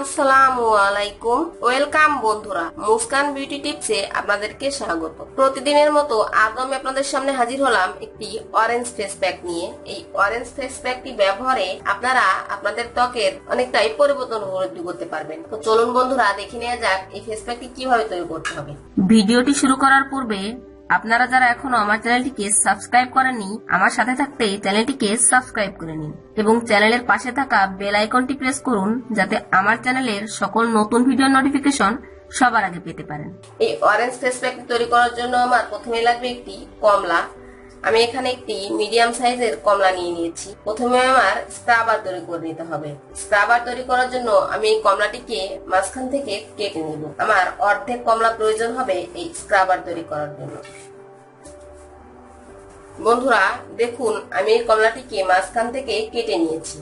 আসসালামু আলাইকুম। ওয়েলকাম বন্ধুরা বিউটি টিপসে আপনাদেরকে স্বাগত। প্রতিদিনের মতো আপনাদের সামনে হাজির হলাম একটি অরেঞ্জ ফেস প্যাক নিয়ে। এই অরেঞ্জ ফেস প্যাকটি ব্যবহারে আপনারা আপনাদের ত্বকের অনেকটাই পরিবর্তন করতে পারবেন। তো চলুন বন্ধুরা, দেখে নেওয়া যাক এই ফেস কীভাবে তৈরি করতে হবে। ভিডিওটি শুরু করার পূর্বে আপনারা যারা এখনও আমার চ্যানেলটিকে সাবস্ক্রাইব করেননি, আমার সাথে থাকতে চ্যানেলটিকে সাবস্ক্রাইব করে নিন এবং চ্যানেলের পাশে থাকা বেল আইকনটি প্রেস করুন যাতে আমার চ্যানেলের সকল নতুন ভিডিও নোটিফিকেশন সবার আগে পেতে পারেন। এই অরেঞ্জ ফেস প্যাকটি তৈরি করার জন্য আমার প্রথমে লাগবে একটি কমলা। আমি এখানে একটি মিডিয়াম সাইজের কমলা নিয়ে নিয়েছি। প্রথমে আমার স্ক্রাবার তৈরি করে নিতে হবে। স্ক্রাবার তৈরি করার জন্য আমি এই কমলাটিকে মাঝখান থেকে কেটে নিব। আমার অর্ধেক কমলা প্রয়োজন হবে এই স্ক্রাবার তৈরি করার জন্য। বন্ধুরা, দেখুন, আমি এই কমলাটিকে মাঝখান থেকে কেটে নিয়েছি।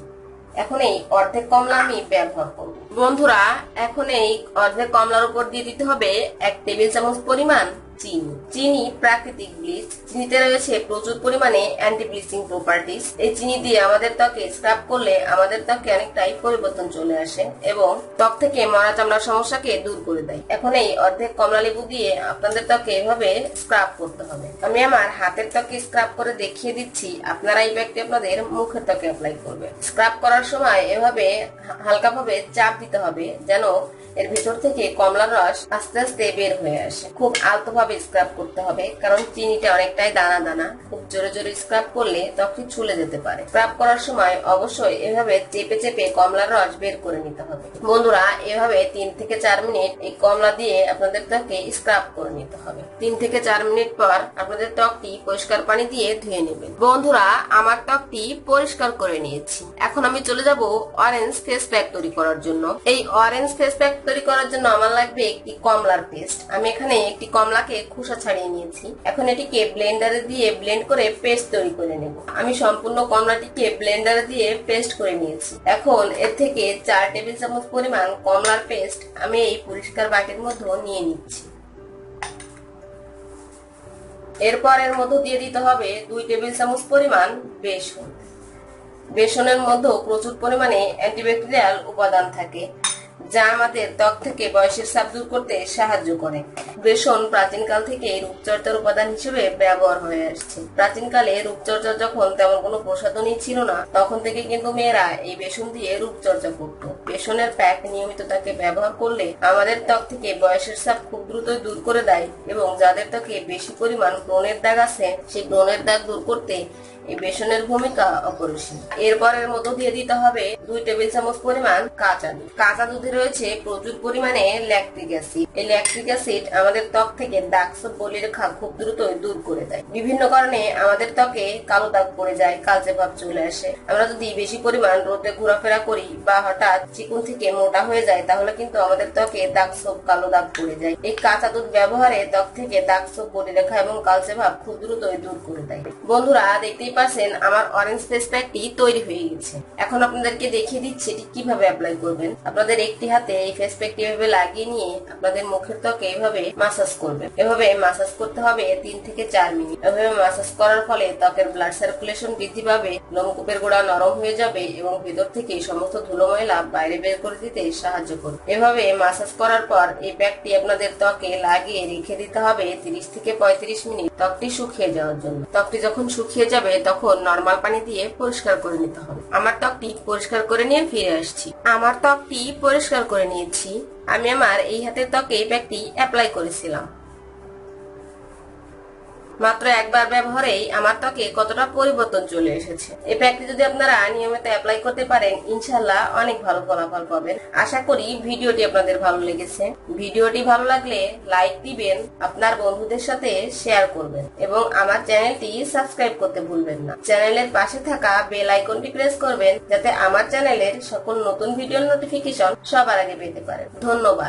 এখন এই অর্ধেক কমলা আমি ব্যবহার করব। বন্ধুরা, এখন এই অর্ধেক কমলার উপর দিয়ে দিতে হবে এক টেবিল চামচ পরিমাণ চিনি চিনি প্রাকৃতিক ব্লিচ চিনিতে রয়েছে প্রচুর পরিমাণে অ্যান্টি ব্লিচিং প্রপার্টিস এই চিনি দিয়ে আমাদের ত্বকে স্ক্রাব করলে আমাদের ত্বকে অনেকটাই পরিবর্তন চলে আসে এবং ত্বক থেকে মরা চামড়ার সমস্যাকে দূর করে দেয়। এখন এই অর্ধেক কমলা লেবু দিয়ে আপনাদের ত্বকে এভাবে স্ক্রাব করতে হবে। আমি আমার হাতের ত্বকে স্ক্রাব করে দেখিয়ে দিচ্ছি, আপনারা এই ব্যাগটি আপনাদের মুখের ত্বকে অ্যাপ্লাই করবে। স্ক্রাব করার সময় এভাবে হালকাভাবে চাপ দিতে হবে যেন এর ভিতর থেকে কমলার রস আস্তে আস্তে বের হয়ে আসে। খুব আলতো ভাবে স্ক্রাব করতে হবে, কারণ চিনিটা অনেকটাই দানা দানা। খুব জোরে জোরে স্ক্রাব করলে ত্বকটি ছুলে যেতে পারে। স্ক্রাব করার সময় অবশ্যই এভাবে চেপে চেপে কমলার রস বের করে নিতে হবে। বন্ধুরা, এভাবে তিন থেকে চার মিনিট এই কমলা দিয়ে আপনাদের ত্বকে স্ক্রাব করে নিতে হবে। তিন থেকে চার মিনিট পর আপনাদের ত্বকটি পরিষ্কার পানি দিয়ে ধুয়ে নেবেন। বন্ধুরা, আমার ত্বকটি পরিষ্কার করে নিয়েছি। এখন আমি চলে যাব অরেঞ্জ ফেস প্যাক তৈরি করার জন্য। এই অরেঞ্জ ফেস প্যাক তৈরি করার জন্য আমার লাগবে একটি কমলার পেস্ট আমি এখানে একটি কমলাকে খোসা ছাড়িয়ে নিয়েছি। এখন এটিকে ব্লেন্ডারে দিয়ে ব্লেন্ড করে পেস্ট তৈরি করে নেব। আমি সম্পূর্ণ কমলাটিকে ব্লেন্ডারে দিয়ে পেস্ট করে নিয়েছি। এখন এর থেকে চার টেবিল চামচ পরিমাণ কমলার পেস্ট আমি এই পরিষ্কার বাটির মধ্যে নিয়ে নিচ্ছি। এরপর এর মধ্যে দিয়ে দিতে হবে দুই টেবিল চামচ পরিমাণ বেসন। বেসনের মধ্যেও প্রচুর পরিমাণে অ্যান্টিব্যাকটেরিয়াল উপাদান থাকে। যা আমাদের ত্বক থেকে বয়সের চাপ দূর করতে সাহায্য করে। বেসন প্রাচীনকাল থেকে রূপচর্চার উপাদান হিসেবে ব্যবহার হয়ে আসছে। প্রাচীনকালে রূপচর্চা যখন তেমন কোনো প্রসাধনী ছিল না, তখন থেকে কিন্তু মেয়েরা এই বেসন দিয়ে রূপচর্চা করত। বেসনের প্যাক নিয়মিত তাকে ব্যবহার করলে আমাদের ত্বক থেকে বয়সের চাপ খুব দ্রুত দূর করে দেয় এবং যাদের ত্বকে বেশি পরিমাণ ব্রণের দাগ আছে, সেই ব্রণের দাগ দূর করতে এই বেসনের ভূমিকা অপরিসীম। এরপর এর মধ্যে দিয়ে দিতে হবে দুই টেবিল চামচ পরিমাণ কাঁচা দুধ। কাঁচা দুধে রয়েছে প্রচুর পরিমাণে ল্যাকটিক অ্যাসিড। এই ল্যাকটিক অ্যাসিড আমাদের ত্বক থেকে দাগ সব বলি রেখা খুব দ্রুত দূর করে দেয়। বিভিন্ন কারণে আমাদের ত্বকে কালো দাগ পড়ে যায়, কালচে ভাব চলে আসে। আমরা যদি বেশি পরিমাণ রোদে ঘোরাফেরা করি বা হঠাৎ চিকুন থেকে মোটা হয়ে যায়, তাহলে কিন্তু আমাদের ত্বকে দাগ সব কালো দাগ পড়ে যায়। এই কাঁচা দুধ ব্যবহারে ত্বক থেকে দাগ সব বলি রেখা এবং কালচে ভাব খুব দ্রুতই দূর করে দেয়। বন্ধুরা, দেখতেই পাচ্ছেন আমার অরেঞ্জ ফেস প্যাকটি তৈরি হয়ে গেছে। এখন আপনাদেরকে দেখিয়ে দিচ্ছি এটি কীভাবে অ্যাপ্লাই করবেন। আপনাদের একটি হাতে এই ফেস প্যাকটি এভাবে লাগিয়ে নিয়ে আপনাদের মুখের ত্বকে এভাবে মাসাজ করবেন। এভাবে মাসাজ করতে হবে তিন থেকে চার মিনিট। এভাবে মাসাজ করার ফলে ত্বকের ব্লাড সার্কুলেশন বৃদ্ধি পাবে, লোমকূপের গোড়া নরম হয়ে যাবে এবং ভেতর থেকে সমস্ত ধুলো ময়লা বাইরে বের করে দিতে সাহায্য করবে। এভাবে মাসাজ করার পর এই প্যাকটি আপনাদের ত্বকে লাগিয়ে রেখে দিতে হবে তিরিশ থেকে পঁয়ত্রিশ মিনিট ত্বকটি শুকিয়ে যাওয়ার জন্য। ত্বকটি যখন শুকিয়ে যাবে তখন নর্মাল পানি দিয়ে পরিষ্কার করে নিতে হবে। আমার ত্বকটি পরিষ্কার করে নিয়ে ফিরে আসছি। আমার ত্বকটি পরিষ্কার করে নিয়েছি। আমি আমার এই হাতের ত্বকে ব্যাগটি অ্যাপ্লাই করেছিলাম। মাত্র একবার ব্যবহারেই আমার ত্বকে কতটা পরিবর্তন চলে এসেছে। এই প্যাকটি যদি আপনারা নিয়মিত অ্যাপ্লাই করতে পারেন ইনশাল্লাহ অনেক ভালো ফলাফল পাবেন। আশা করি ভিডিওটি আপনাদের ভালো লেগেছে। ভিডিওটি ভালো লাগলে লাইক দিবেন, আপনার বন্ধুদের সাথে শেয়ার করবেন এবং আমার চ্যানেলটি সাবস্ক্রাইব করতে ভুলবেন না। চ্যানেলের পাশে থাকা বেল আইকনটি প্রেস করবেন, যাতে আমার চ্যানেলের সকল নতুন ভিডিওর নোটিফিকেশন সবার আগে পেতে পারেন। ধন্যবাদ।